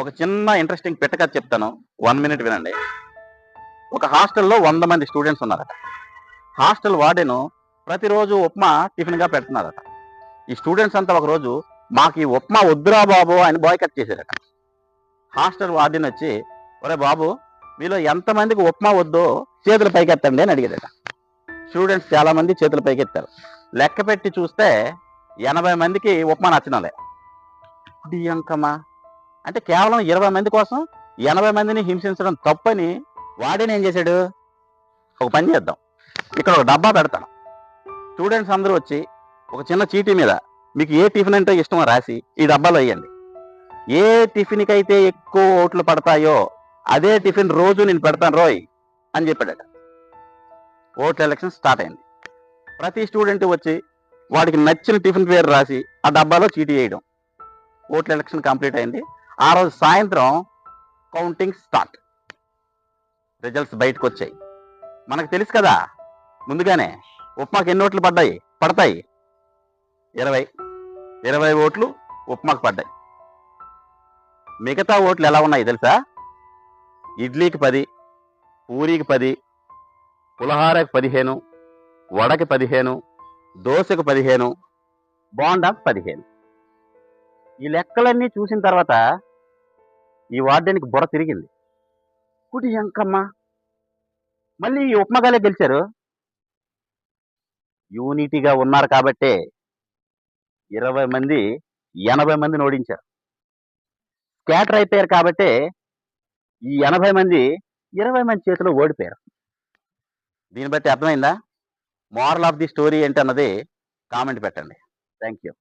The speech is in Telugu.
ఒక చిన్న ఇంట్రెస్టింగ్ పెట్టకథ చెప్తాను. వన్ మినిట్ వినండి. ఒక హాస్టల్లో వంద మంది స్టూడెంట్స్ ఉన్నారట. హాస్టల్ వార్డెను ప్రతిరోజు ఉప్మా టిఫిన్గా పెడుతున్నారట. ఈ స్టూడెంట్స్ అంతా ఒకరోజు మాకు ఈ ఉప్మా వద్దురా బాబు అని బాయ్ కట్ చేశారట. హాస్టల్ వార్డెన్ వచ్చి ఒరే బాబు మీలో ఎంతమందికి ఉప్మా వద్దో చేతులు పైకెత్తండి అని అడిగేదట స్టూడెంట్స్ చాలామంది చేతులు పైకెత్తారు. లెక్క పెట్టి చూస్తే ఎనభై మందికి ఉప్మా నచ్చినలే డియంకమా అంటే కేవలం ఇరవై మంది కోసం ఎనభై మందిని హింసించడం తప్పని వాడేని ఏం చేశాడు? ఒక పని చేద్దాం. ఇక్కడ ఒక డబ్బా పెడతాను. స్టూడెంట్స్ అందరూ వచ్చి ఒక చిన్న చీటీ మీద మీకు ఏ టిఫిన్ అంటే ఇష్టమో రాసి ఈ డబ్బాలో వేయండి. ఏ టిఫిన్కి అయితే ఎక్కువ ఓట్లు పడతాయో అదే టిఫిన్ రోజు నేను పెడతాను రోయ్ అని చెప్పాడట. ఓట్ల ఎలక్షన్ స్టార్ట్ అయింది. ప్రతి స్టూడెంట్ వచ్చి వాడికి నచ్చిన టిఫిన్ పేరు రాసి ఆ డబ్బాలో చీటీ వేయడం. ఓట్ల ఎలక్షన్ కంప్లీట్ అయింది. ఆ రోజు సాయంత్రం కౌంటింగ్ స్టార్ట్ రిజల్ట్స్ బయటకు వచ్చాయి మనకు తెలుసు కదా ముందుగానే ఉప్మాకి ఎన్ని ఓట్లు పడ్డాయి? పడతాయి. ఇరవై. ఇరవై ఓట్లు ఉప్మాకు పడ్డాయి. మిగతా ఓట్లు ఎలా ఉన్నాయి తెలుసా? ఇడ్లీకి పది పూరికి పది పులహారకి పదిహేను వడకి పదిహేను దోశకు పదిహేను బోండాకు పదిహేను. ఈ లెక్కలన్నీ చూసిన తర్వాత ఈ వార్డెన్కి బుర్ర తిరిగింది. కుటి ఎంకమ్మ మళ్ళీ ఈ ఉప్మగాలే గెలిచారు? యూనిటీగా ఉన్నారు కాబట్టే ఇరవై మంది ఎనభై మందిని ఓడించారు. స్కాటర్ అయిపోయారు కాబట్టే ఈ ఎనభై మంది ఇరవై మంది చేతిలో ఓడిపోయారు. దీన్ని బట్టి అర్థమైందా? మోరల్ ఆఫ్ ది స్టోరీ ఏంటన్నది కామెంట్ పెట్టండి. Thank you